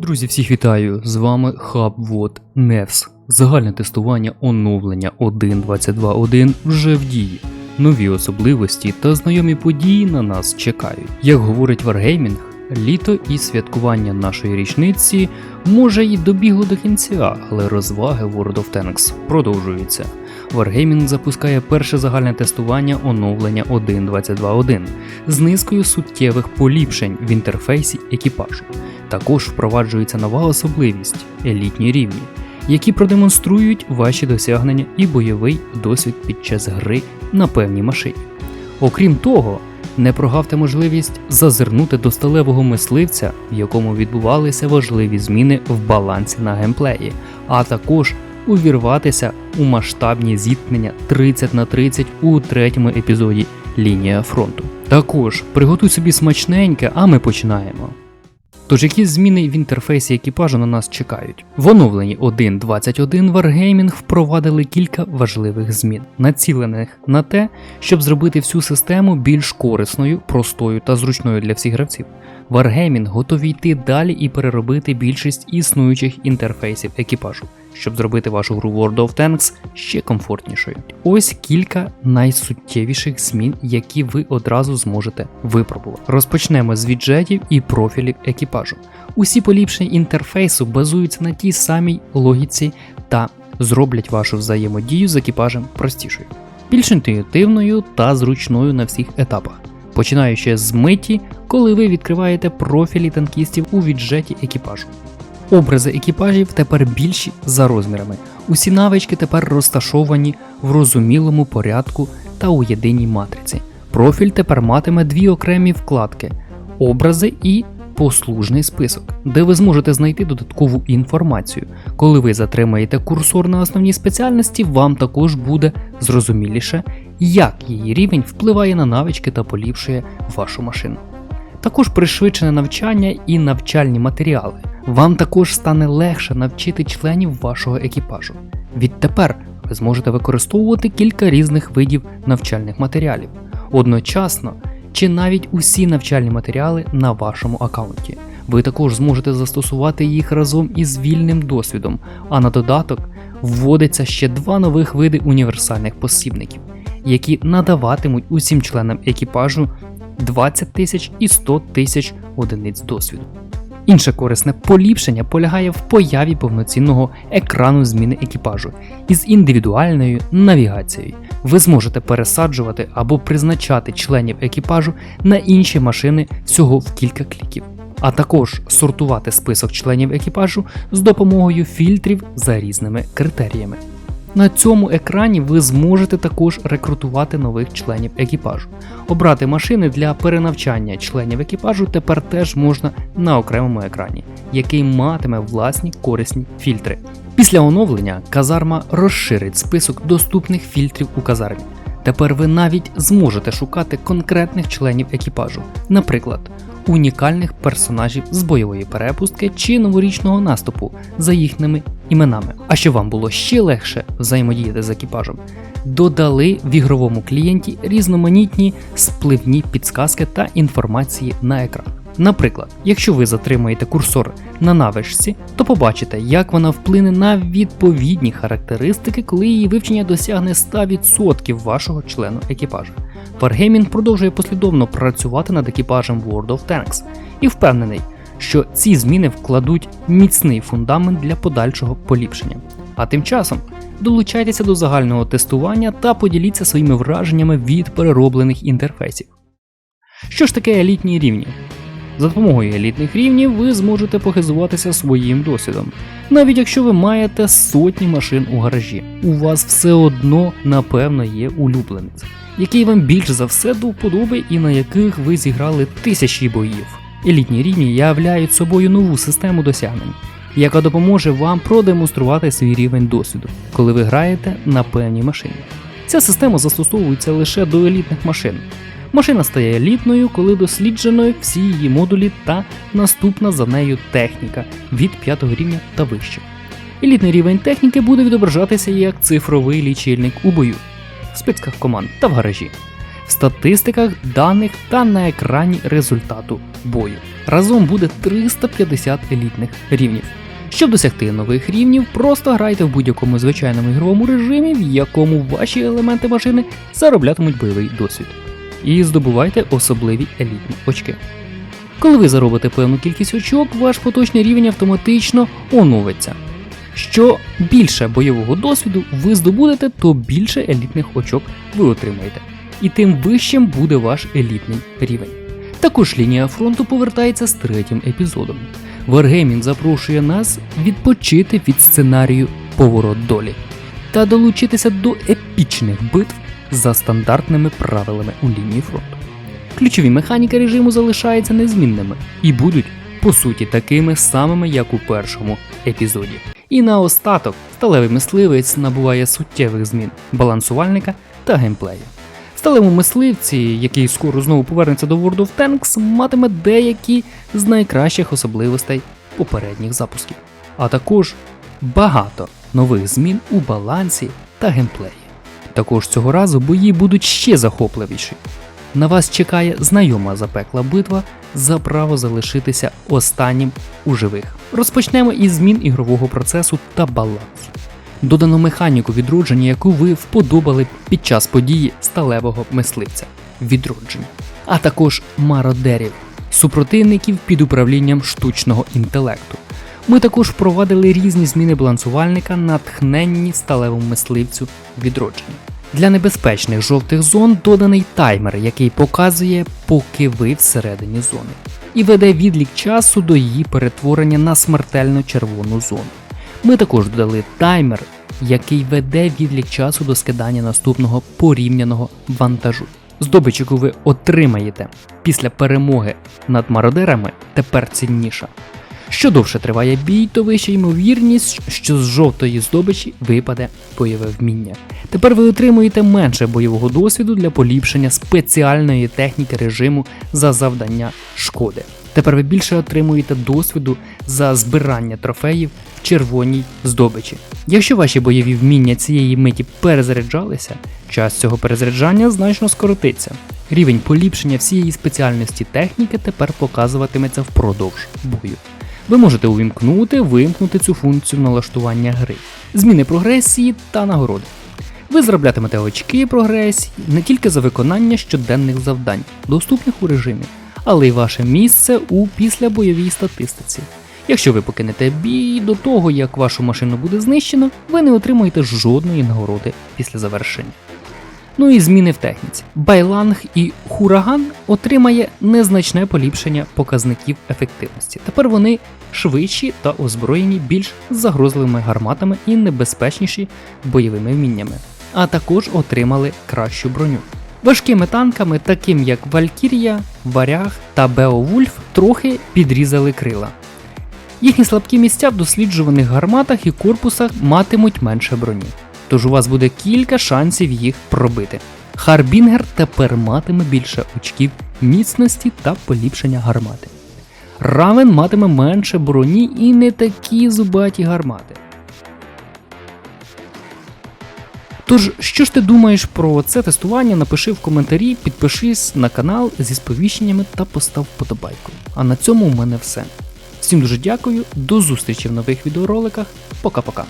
Друзі, всіх вітаю! З вами HubWord Nevs. Загальне тестування оновлення 1.22.1 вже в дії. Нові особливості та знайомі події на нас чекають. Як говорить Wargaming, літо і святкування нашої річниці може й добігло до кінця, але розваги World of Tanks продовжуються. Wargaming запускає перше загальне тестування оновлення 1.22.1 з низкою суттєвих поліпшень в інтерфейсі екіпажу. Також впроваджується нова особливість елітні рівні, які продемонструють ваші досягнення і бойовий досвід під час гри на певній машині. Окрім того, не прогавте можливість зазирнути до сталевого мисливця, в якому відбувалися важливі зміни в балансі на геймплеї, а також увірватися у масштабні зіткнення 30 на 30 у третьому епізоді Лінія фронту. Також приготуй собі смачненьке, а ми починаємо. Тож які зміни в інтерфейсі екіпажу на нас чекають? В оновленні 1.21 Wargaming впровадили кілька важливих змін, націлених на те, щоб зробити всю систему більш корисною, простою та зручною для всіх гравців. Wargaming готові йти далі і переробити більшість існуючих інтерфейсів екіпажу, щоб зробити вашу гру World of Tanks ще комфортнішою. Ось кілька найсуттєвіших змін, які ви одразу зможете випробувати. Розпочнемо з віджетів і профілів екіпажу. Усі поліпшення інтерфейсу базуються на тій самій логіці та зроблять вашу взаємодію з екіпажем простішою, більш інтуїтивною та зручною на всіх етапах. Починаючи з миті, коли ви відкриваєте профілі танкістів у віджеті екіпажу. Образи екіпажів тепер більші за розмірами. Усі навички тепер розташовані в розумілому порядку та у єдиній матриці. Профіль тепер матиме дві окремі вкладки: образи і послужний список, де ви зможете знайти додаткову інформацію. Коли ви затримаєте курсор на основній спеціальності, вам також буде зрозуміліше, як її рівень впливає на навички та поліпшує вашу машину. Також пришвидшене навчання і навчальні матеріали. Вам також стане легше навчити членів вашого екіпажу. Відтепер ви зможете використовувати кілька різних видів навчальних матеріалів одночасно чи навіть усі навчальні матеріали на вашому аккаунті. Ви також зможете застосувати їх разом із вільним досвідом, а на додаток вводиться ще два нових види універсальних посібників, які надаватимуть усім членам екіпажу 20 тисяч і 100 тисяч одиниць досвіду. Інше корисне поліпшення полягає в появі повноцінного екрану зміни екіпажу із індивідуальною навігацією. Ви зможете пересаджувати або призначати членів екіпажу на інші машини всього в кілька кліків, а також сортувати список членів екіпажу з допомогою фільтрів за різними критеріями. На цьому екрані ви зможете також рекрутувати нових членів екіпажу. Обрати машини для перенавчання членів екіпажу тепер теж можна на окремому екрані, який матиме власні корисні фільтри. Після оновлення казарма розширить список доступних фільтрів у казармі. Тепер ви навіть зможете шукати конкретних членів екіпажу, наприклад, унікальних персонажів з бойової перепустки чи новорічного наступу за їхніми іменами. А щоб вам було ще легше взаємодіяти з екіпажем, додали в ігровому клієнті різноманітні спливні підсказки та інформації на екран. Наприклад, якщо ви затримаєте курсор на навичці, то побачите, як вона вплине на відповідні характеристики, коли її вивчення досягне 100% вашого члену екіпажу. Wargaming продовжує послідовно працювати над екіпажем World of Tanks і впевнений, що ці зміни вкладуть міцний фундамент для подальшого поліпшення. А тим часом долучайтеся до загального тестування та поділіться своїми враженнями від перероблених інтерфейсів. Що ж таке елітні рівні? За допомогою елітних рівнів ви зможете похизуватися своїм досвідом. Навіть якщо ви маєте сотні машин у гаражі, у вас все одно, напевно, є улюбленець, який вам більш за все до вподоби і на яких ви зіграли тисячі боїв. Елітні рівні являють собою нову систему досягнень, яка допоможе вам продемонструвати свій рівень досвіду, коли ви граєте на певній машині. Ця система застосовується лише до елітних машин. Машина стає елітною, коли досліджено всі її модулі та наступна за нею техніка від 5 рівня та вище. Елітний рівень техніки буде відображатися як цифровий лічильник у бою, в списках команд та в гаражі, в статистиках даних та на екрані результату бою. Разом буде 350 елітних рівнів. Щоб досягти нових рівнів, просто грайте в будь-якому звичайному ігровому режимі, в якому ваші елементи машини зароблятимуть бойовий досвід. І здобувайте особливі елітні очки. Коли ви заробите певну кількість очок, ваш поточний рівень автоматично оновиться. Що більше бойового досвіду ви здобудете, то більше елітних очок ви отримаєте. І тим вищим буде ваш елітний рівень. Також лінія фронту повертається з третім епізодом. Wargaming запрошує нас відпочити від сценарію Поворот долі та долучитися до епічних битв за стандартними правилами у лінії фронту. Ключові механіки режиму залишаються незмінними і будуть, по суті, такими самими, як у першому епізоді. І наостаток сталевий мисливець набуває суттєвих змін балансувальника та геймплею. Сталевому мисливці, який скоро знову повернеться до World of Tanks, матиме деякі з найкращих особливостей попередніх запусків, а також багато нових змін у балансі та геймплеї. Також цього разу бої будуть ще захопливіші. На вас чекає знайома запекла битва за право залишитися останнім у живих. Розпочнемо із змін ігрового процесу та балансу. Додано механіку відродження, яку ви вподобали під час події сталевого мисливця відродження, а також мародерів, супротивників під управлінням штучного інтелекту. Ми також впровадили різні зміни балансувальника, натхненні сталевому мисливцю відродження. Для небезпечних жовтих зон доданий таймер, який показує, поки ви всередині зони, і веде відлік часу до її перетворення на смертельно червону зону. Ми також додали таймер, який веде відлік часу до скидання наступного порівняного вантажу. Здобич, яку ви отримаєте після перемоги над мародерами, тепер цінніша. Що довше триває бій, то вища ймовірність, що з жовтої здобичі випаде бойове вміння. Тепер ви отримуєте менше бойового досвіду для поліпшення спеціальної техніки режиму за завдання шкоди. Тепер ви більше отримуєте досвіду за збирання трофеїв в червоній здобичі. Якщо ваші бойові вміння цієї миті перезаряджалися, час цього перезаряджання значно скоротиться. Рівень поліпшення всієї спеціальності техніки тепер показуватиметься впродовж бою. Ви можете увімкнути, вимкнути цю функцію налаштування гри, зміни прогресії та нагороди. Ви зароблятимете очки прогресії не тільки за виконання щоденних завдань, доступних у режимі, але й ваше місце у післябойовій статистиці. Якщо ви покинете бій до того, як вашу машину буде знищено, ви не отримуєте жодної нагороди після завершення. Ну і зміни в техніці. Байланг і Хураган отримає незначне поліпшення показників ефективності. Тепер вони швидші та озброєні більш загрозливими гарматами і небезпечніші бойовими вміннями, а також отримали кращу броню. Важкими танками, таким як Валькірія, Варяг та Беовульф, трохи підрізали крила. Їхні слабкі місця в досліджуваних гарматах і корпусах матимуть менше броні тож у вас буде кілька шансів їх пробити. Харбінгер тепер матиме більше очків міцності та поліпшення гармати. Равен матиме менше броні і не такі зубаті гармати. Тож, що ж ти думаєш про це тестування? Напиши в коментарі, підпишись на канал зі сповіщеннями та постав вподобайку. А на цьому у мене все. Всім дуже дякую, до зустрічі в нових відеороликах. Пока-пока.